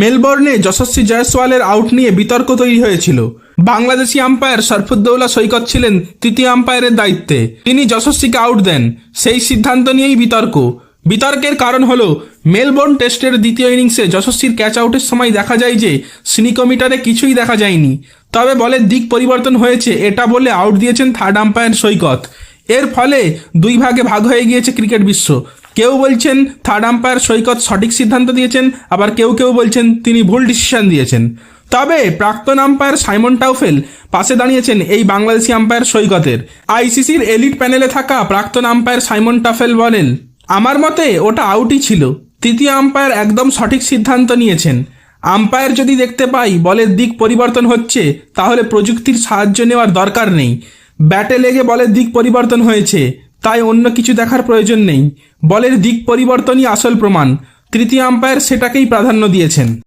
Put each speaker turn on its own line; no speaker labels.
মেলবোর্নে যশস্বী জয়সওয়ালের out নিয়ে বিতর্ক তৈরি হয়েছিল। বাংলাদেশি আম্পায়ার সরফুদ্দৌলা সৈকত ছিলেন তৃতীয় আম্পায়ারের দায়িত্বে। তিনি যশস্বীকে আউট দেন, সেই সিদ্ধান্ত নিয়েই বিতর্ক। বিতর্কের কারণ হল, মেলবোর্ন টেস্টের দ্বিতীয় ইনিংসে যশস্বীর ক্যাচ আউটের সময় দেখা যায় যে স্নিকোমিটারে কিছুই দেখা যায়নি। তবে বলের দিক পরিবর্তন হয়েছে, এটা বলে আউট দিয়েছেন থার্ড আম্পায়ার সৈকত। এর ফলে দুই ভাগে ভাগ হয়ে গিয়েছে ক্রিকেট বিশ্ব। কেউ বলছেন থার্ড আম্পায়ার সৈকত সঠিক সিদ্ধান্ত দিয়েছেন, আবার কেউ কেউ বলছেন তিনি ভুল ডিসিশন দিয়েছেন। তবে প্রাক্তন আম্পায়ার সাইমন টাউফেল পাশে দাঁড়িয়েছেন এই বাংলাদেশি আম্পায়ার সৈকতের। আইসিসির এলিট প্যানেলে থাকা প্রাক্তন আম্পায়ার সাইমন টাফেল বলেন, আমার মতে ওটা আউটই ছিল। তৃতীয় আম্পায়ার একদম সঠিক সিদ্ধান্ত নিয়েছেন। আম্পায়ার যদি দেখতে পাই বলের দিক পরিবর্তন হচ্ছে, তাহলে প্রযুক্তির সাহায্য নেওয়ার দরকার নেই। ব্যাটে লেগে বলের দিক পরিবর্তন হয়েছে। তাই অন্য কিছু দেখার প্রয়োজন নেই। বলের দিক পরিবর্তনই আসল প্রমাণ। তৃতীয় আম্পায়ার সেটাকেই প্রাধান্য দিয়েছেন।